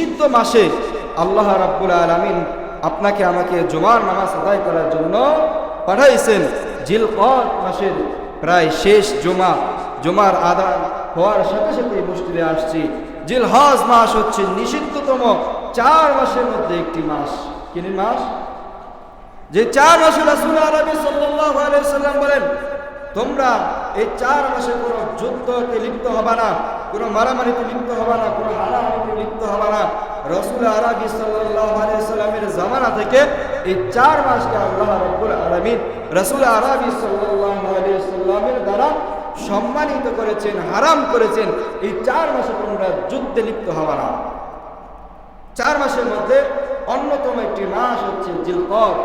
নিষিদ্ধ মাসে আল্লাহ রাব্বুল আলামিন আপনাকে আমাকে জুমার নামাজ আদায় করার জন্য পাঠাইছেন। জিলকদ মাসের প্রায় শেষ জমা, জমার আদায় হওয়ার সাথে সাথে মসজিদে আসছি। জিলহজ মাস হচ্ছে নিষিদ্ধতম চার মাসের মধ্যে একটি মাস। কিনি মাস? যে চার মাসে রাসূল আরবি সাল্লাম বলেন তোমরা এই চার মাসে কোনো যুদ্ধতে লিপ্ত হবে না, কোনো মারামারিতে লিপ্ত হবে না, কোনো হানাহানিতে লিপ্ত হবে না। রসুল আরবি সাল্লামের জামানা থেকে এই চার মাসকে আল্লাহ রাব্বুল আলামিন রসুল আরবি সাল্লামের দ্বারা সম্মানিত করেছেন, হারাম করেছেন। এই চার মাসে তোমরা যুদ্ধে লিপ্ত হবে না। চার মাসের মধ্যে অন্যতম একটি মাস হচ্ছে জিলকদ।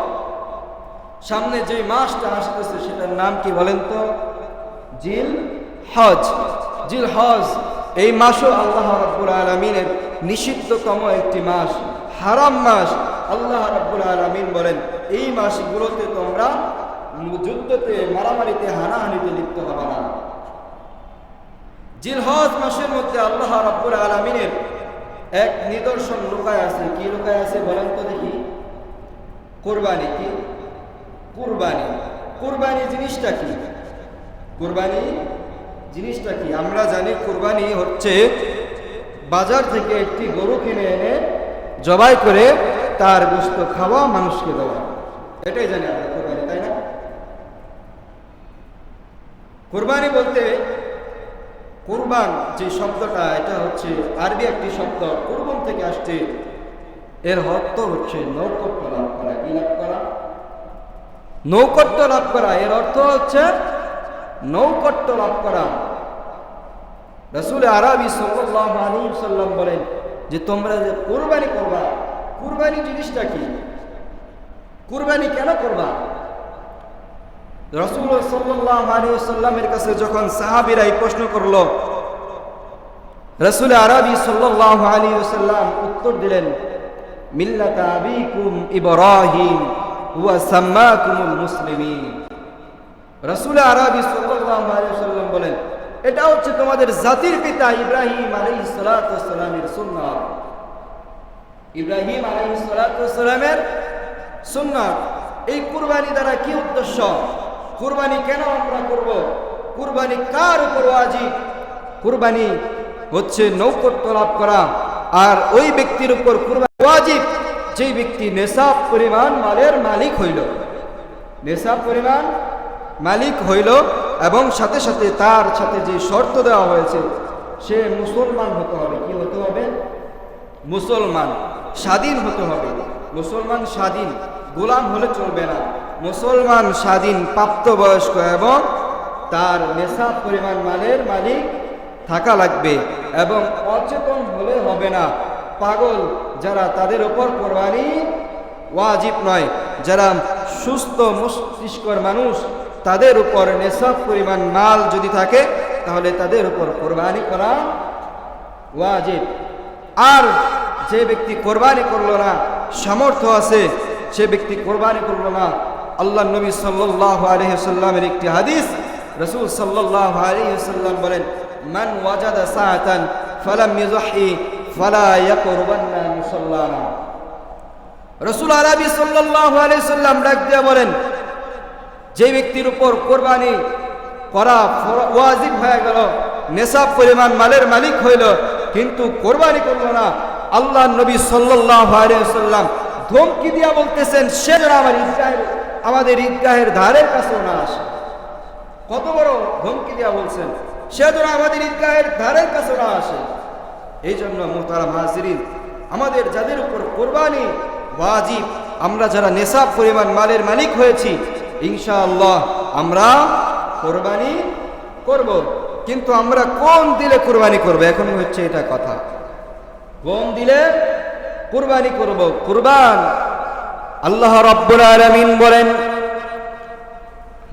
সামনে যে মাসটা আসতেছে, সেটার নাম কি বলেন তো? জিল হজ। জিল হজ, এই মাসও আল্লাহ রাব্বুল আলমিনের নিষিদ্ধতম একটি মাস, হারাম মাস। আল্লাহ রাব্বুল আলমিন বলেন, এই মাসগুলোতে তোমরা যুদ্ধতে, মারামারিতে, হানাহানিতে লিপ্ত হবে না। জিলহজ মাসের মধ্যে আল্লাহ রাব্বুল আলমিনের এক নিদর্শন লুকায় আছে। কি লুকায় আছে বলেন তো দেখি। কোরবানি কি? কুরবানি। কুরবানি জিনিসটা কি? কুরবানি জিনিসটা কি? আমরা জানি কুরবানি হচ্ছে বাজার থেকে একটি গরু কিনে এনে জবাই করে তার গোস্ত খাওয়া মানুষকে দেওয়া। এটাই জানি আমরা কোরবানি, তাই না? কোরবানি বলতে কোরবান যে শব্দটা, এটা হচ্ছে আরবি একটি শব্দ। কোরবান থেকে আসছে, এর অর্থ হচ্ছে কি লাভ করা নৌকট্য লাভ করা, এর অর্থ হচ্ছে নৌকট্য লাভ করা। রসুল আরবি সাল্লাম বলেন যে, তোমরা যে কুরবানি করবা, কুরবানি জিনিসটা কি? কুরবানি কেন করবা? রসুল সাল্লাহ আলী সাল্লামের কাছে যখন সাহাবিরা এই প্রশ্ন করল রসুল আরবি সাল্লাহ আলী সাল্লাম উত্তর দিলেন, মিল্লাত আবিকুম ইব্রাহিম। এটা হচ্ছে তোমাদের জাতির পিতা ইব্রাহিম এই কুরবানি দ্বারা কি উদ্দেশ্য? কুরবানি কেন আমরা করব? কুরবানি কার উপর কুরবানি হচ্ছে নৌকট্য লাভ করা। আর ওই ব্যক্তির উপর কুরবানি ওয়াজিব? যেই ব্যক্তি নেশাব পরিমাণ মালের মালিক হইল, নেশাব পরিমাণ মালিক হইল এবং সাথে সাথে তার সাথে যে শর্ত দেওয়া হয়েছে, সে মুসলমান হতে হবে। কি হতে হবে? মুসলমান। স্বাধীন হতে হবে। মুসলমান স্বাধীন। গোলাম হলে চলবে না। মুসলমান স্বাধীন, প্রাপ্তবয়স্ক এবং তার নেশাব পরিমাণ মালের মালিক থাকা লাগবে এবং অচেতন হলে হবে না। পাগল যারা তাদের ওপর কোরবানি ওয়াজিব নয়, যারা সুস্থ মস্তিষ্কর মানুষ, তাদের উপর নেশাব পরিমাণ মাল যদি থাকে, তাহলে তাদের উপর কোরবানি করা ওয়াজিব। আর যে ব্যক্তি কোরবানি করল না, সামর্থ্য আছে, সে ব্যক্তি কোরবানি করল না। আল্লাহ নবী সাল্লাহ আলহিসাল্লামের একটি হাদিস, রসুল সাল্লাহ আলহিসাল্লাম বলেন, মান ওয়াজাদা সাহাতান ফালাম ইউজাহি ফালা ইয়াকুরবান্না রসুল আরবি সাল্লাম ডাক দিয়ে বলেন, যে ব্যক্তির উপর কোরবানি করা ওয়াজিব হয়ে গেল, নেশাব পরিমাণ মালের মালিক হইল, কিন্তু কোরবানি করল না আল্লাহ নবী সাল্লাম ধমকি দিয়া বলতেছেন, সে আমার ঈদগাহের, আমাদের ঈদগাহের ধারের কাছেও না আসে। কত বড় ধমকি দিয়া বলছেন, সে যেন আমাদের ঈদগাহের ধারের কাছে না আসে। এই জন্য মোহতারাম হাজিরিন আমাদের যাদের উপর কোরবানি ওয়াজিব আমরা যারা নেশাব পরিমাণ মালের মালিক হয়েছি ইনশাআল্লাহ আমরা কোরবানি করব কিন্তু আমরা কোন দিলে কোরবানি করব এখন হচ্ছে এটা কথা কোন দিলে কোরবানি করব কুরবান আল্লাহ রব্বুল আলামিন বলেন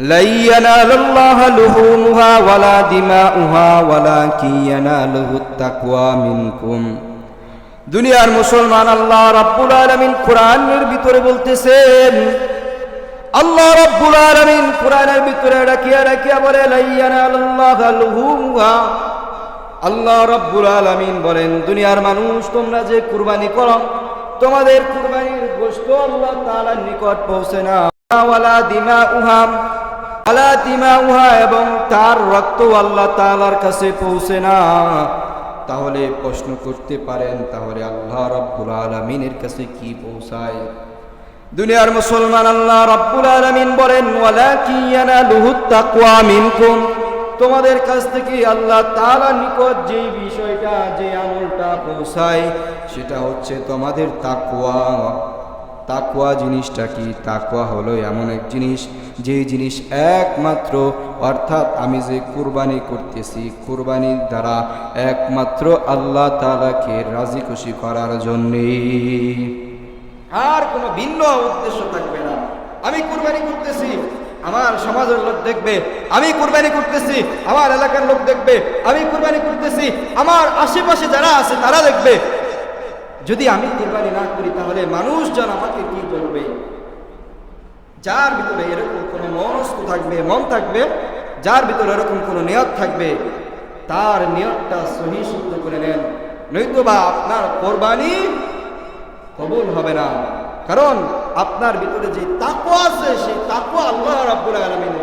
لن ينال الله لحومها ولا دماؤها ولكن يناله التقوى منكم দুনিয়ার মুসলমান আল্লাহ রাব্বুল আলামিন কোরআনের ভিতরে বলতেছেন, আল্লাহ রাব্বুল আলামিন কোরআনের ভিতরে রাখিয়া রাখিয়া বলে আল্লাহ লুহুমুহা আল্লাহ রব্বুল আলামিন বলেন, দুনিয়ার মানুষ, তোমরা যে কুরবানি করো, তোমাদের কুরবানির গোশত আল্লাহ তাআলার নিকট পৌঁছে না ওয়ালা দিমা উহাম ওয়ালা দিমা উহা এবং তার রক্ত আল্লাহ তাআলার কাছে পৌঁছে না তাহলে প্রশ্ন করতে পারেন, তাহলে আল্লাহ রব্বুল আলমিনের কাছে কি পৌঁছায়? দুনিয়ার মুসলমান আল্লাহ রব্বুল আলমিন বলেন মিনকুম? তোমাদের কাছ থেকে আল্লাহ তালা নিকট যে বিষয়টা, যে আমলটা পৌঁছায়, সেটা হচ্ছে তোমাদের তাকওয়া। তাকওয়া জিনিসটা কি? তাকুয়া হলো এমন এক জিনিস যে জিনিস একমাত্র, অর্থাৎ আমি যে কুরবানি করতেছি, কুরবানির দ্বারা একমাত্র আল্লাহ তালাকে রাজি খুশি করার জন্যেই। আর কোনো ভিন্ন উদ্দেশ্য থাকবে না। আমি কুরবানি করতেছি, আমার সমাজের লোক দেখবে, আমি কুরবানি করতেছি, আমার এলাকার লোক দেখবে, আমি কুরবানি করতেছি, আমার আশেপাশে যারা আছে তারা দেখবে যদি আমি কুরবানি না করি, তাহলে মানুষজন আমাকে কি বলবে? যার ভিতরে এরকম কোনো মনস্ক থাকবে, মন থাকবে, যার ভিতরে এরকম কোনো নিয়ত থাকবে, তার নিয়তটা সহি শুদ্ধ করে নেন। নয়তো বা আপনার কোরবানি কবুল হবে না। কারণ আপনার ভিতরে যে তাকওয়া আছে, সেই তাকওয়া আল্লাহ রাব্বুল আলামিন